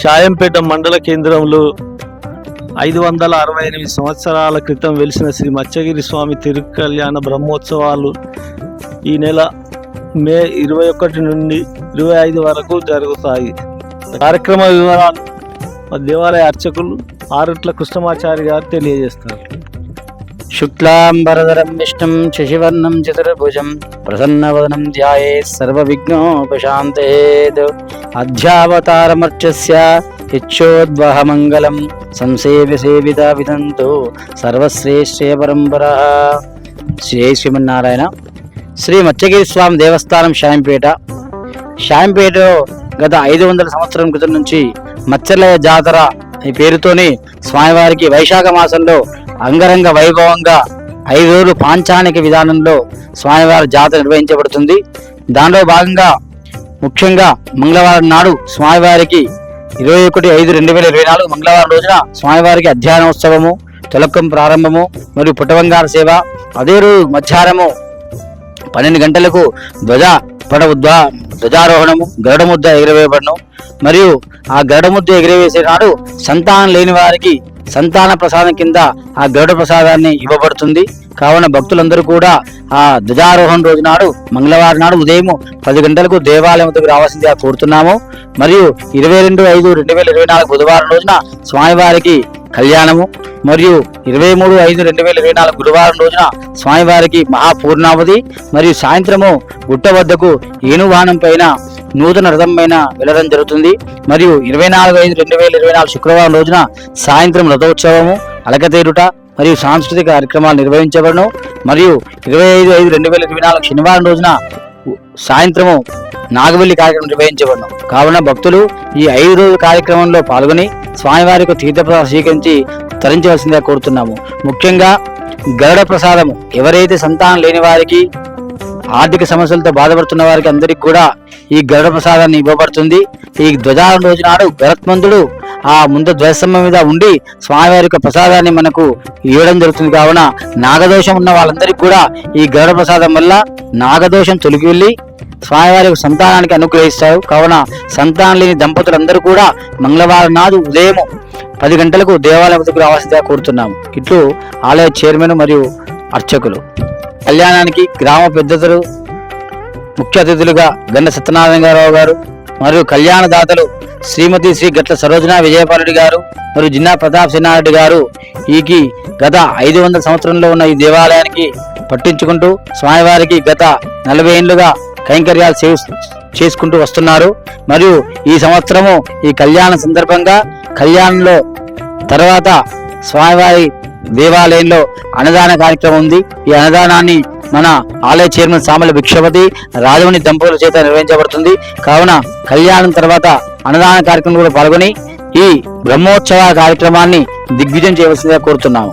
షాయంపేట మండల కేంద్రంలో ఐదు వందల అరవై ఎనిమిది సంవత్సరాల క్రితం వెలిసిన శ్రీ మత్స్యగిరి స్వామి తిరుకల్యాణ బ్రహ్మోత్సవాలు ఈ నెల మే ఇరవై ఒకటి నుండి ఇరవై ఐదు వరకు జరుగుతాయి. కార్యక్రమ వివరాలు దేవాలయ అర్చకులు ఆరుట్ల కృష్ణమాచారి గారు తెలియజేస్తారు. శుక్లాంబరధరం విష్ణుం శశివర్ణం చతుర్భుజం ప్రసన్నవదనం ధ్యాయే సర్వవిఘ్నోపశాంతయేత్ అధ్యావతారమర్చస్య యచ్చోద్వహమంగళం సంసేవి సేవిత విదంతు సర్వశ్రేష్ఠే పరంపర శ్రీ శ్రీమన్నారాయణ శ్రీ మత్స్యగిరి స్వామి దేవస్థానం షాయంపేట షాయంపేటలో గత ఐదు వందల సంవత్సరం క్రితం నుంచి మత్స్యలయ జాతర ఈ పేరుతోని స్వామివారికి వైశాఖ మాసంలో అంగరంగ వైభవంగా ఐదు రోజులు పాంచానిక విధానంలో స్వామివారి జాతర నిర్వహించబడుతుంది. దానిలో భాగంగా ముఖ్యంగా మంగళవారం నాడు స్వామివారికి ఇరవై ఒకటి ఐదు రెండు వేల ఇరవై నాలుగు మంగళవారం రోజున స్వామివారికి అధ్యయనోత్సవము తొలకం ప్రారంభము మరియు పుట్టవంగార సేవ. అదే రోజు మధ్యాహ్నము పన్నెండు గంటలకు ధ్వజ పడవ ద్వా- ధ్వజారోహణము గరుడ ముద్ద ఎగిరవేయబడను. మరియు ఆ గరుడ ముద్ద ఎగిరవేసే నాడు సంతానం లేని వారికి సంతాన ప్రసాదం కింద ఆ గరుడ ప్రసాదాన్ని ఇవ్వబడుతుంది. కావున భక్తులందరూ కూడా ఆ ధ్వజారోహణ రోజు నాడు మంగళవారం నాడు ఉదయం పది గంటలకు దేవాలయం వద్దకు రావాల్సిందిగా కోరుతున్నాము. మరియు ఇరవై రెండు ఐదు రెండు వేల ఇరవై నాలుగు బుధవారం రోజున స్వామివారికి కళ్యాణము. మరియు ఇరవై మూడు ఐదు రెండు వేల ఇరవై నాలుగు గురువారం రోజున స్వామివారికి మహాపూర్ణావధి. మరియు సాయంత్రము గుట్ట వద్దకు ఏనువాహనం పైన నూతన రథం వెళ్ళడం జరుగుతుంది. మరియు ఇరవై నాలుగు ఐదు రెండు వేల ఇరవై నాలుగు శుక్రవారం రోజున సాయంత్రం రథోత్సవము అలకతేరుట మరియు సాంస్కృతిక కార్యక్రమాలు నిర్వహించబడను. మరియు ఇరవై ఐదు ఐదు రెండు వేల ఇరవై నాలుగు శనివారం రోజున సాయంత్రము నాగవెల్లి కార్యక్రమం నిర్వహించబడను. కావున భక్తులు ఈ ఐదు రోజుల కార్యక్రమంలో పాల్గొని స్వామివారికి తీర్థప్రసాదం స్వీకరించి తరించవలసిందిగా కోరుతున్నాము. ముఖ్యంగా గరుడ ప్రసాదము. ఎవరైతే సంతానం లేని వారికి ఆర్థిక సమస్యలతో బాధపడుతున్న వారికి అందరికీ కూడా ఈ గరుడ ప్రసాదాన్ని ఇవ్వబడుతుంది. ఈ ధ్వజాల రోజు నాడు గరత్మంతుడు ఆ ముందు ధ్వజస్తంభం మీద ఉండి స్వామివారి యొక్క ప్రసాదాన్ని మనకు ఇవ్వడం జరుగుతుంది. కావున నాగదోషం ఉన్న వాళ్ళందరికీ కూడా ఈ గరుడ ప్రసాదం వల్ల నాగదోషం తొలగి వెళ్ళి స్వామివారి సంతానానికి అనుగ్రహిస్తారు. కావున సంతానం లేని దంపతులందరూ కూడా మంగళవారం నాడు ఉదయం పది గంటలకు దేవాలయం వద్దకు రావాల్సిందిగా కోరుతున్నాము. ఇట్లు ఆలయ చైర్మన్ మరియు అర్చకులు. కళ్యాణానికి గ్రామ పెద్దతలు ముఖ్య అతిథులుగా గండ సత్యనారాయణరావు గారు మరియు కళ్యాణదాతలు శ్రీమతి శ్రీ గట్ల సరోజన విజయపాలరెడ్డి గారు మరియు జిన్నా ప్రతాప్ సినారెడ్డి గారు ఈకి గత ఐదు వందల సంవత్సరంలో ఉన్న ఈ దేవాలయానికి పట్టించుకుంటూ స్వామివారికి గత నలభై ఏళ్ళుగా కైంకర్యాలు చేస్- చేసుకుంటూ వస్తున్నారు. మరియు ఈ సంవత్సరము ఈ కళ్యాణ సందర్భంగా కళ్యాణంలో తర్వాత స్వామివారి దేవాలయంలో అన్నదాన కార్యక్రమం ఉంది. ఈ అన్నదానాన్ని మన ఆలయ చైర్మన్ సామల భిక్షపతి రాజమణి దంపతుల చేత నిర్వహించబడుతుంది. కావున కళ్యాణం తర్వాత అన్నదాన కార్యక్రమం కూడా పాల్గొని ఈ బ్రహ్మోత్సవ కార్యక్రమాన్ని దిగ్విజయం చేయవలసిందిగా కోరుతున్నాము.